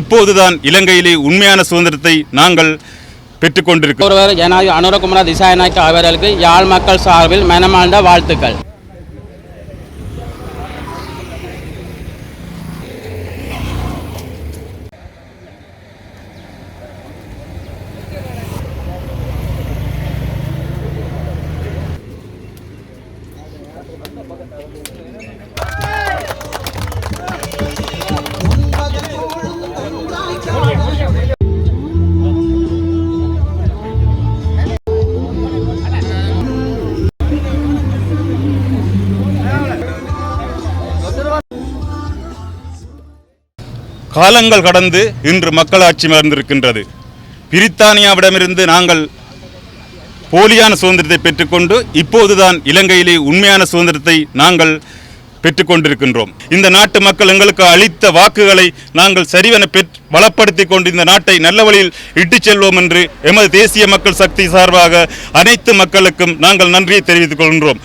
இப்போதுதான் இலங்கையிலே உண்மையான சுதந்திரத்தை நாங்கள் பெற்றுக்கொண்டிருக்கிறோம். ஒருவர் ஜனாதிபதி அனுரகுமார திசாநாயக்க அவர்களுக்கு யாழ் மக்கள் சார்பில் மனமார்ந்த வாழ்த்துக்கள். காலங்கள் கடந்து இன்று மக்களாட்சி மலர்ந்திருக்கின்றது பிரித்தானியாவிடமிருந்து நாங்கள் போலியான சுதந்திரத்தை பெற்றுக்கொண்டு இப்போதுதான் இலங்கையிலே உண்மையான சுதந்திரத்தை நாங்கள் பெற்றுக்கொண்டிருக்கின்றோம். இந்த நாட்டு மக்கள் எங்களுக்கு அளித்த வாக்குகளை நாங்கள் சரிவென பெற் வளப்படுத்தி கொண்டு இந்த நாட்டை நல்ல வழியில் இட்டுச் செல்வோம் என்று எமது தேசிய மக்கள் சக்தி சார்பாக அனைத்து மக்களுக்கும் நாங்கள் நன்றியை தெரிவித்துக் கொள்கின்றோம்.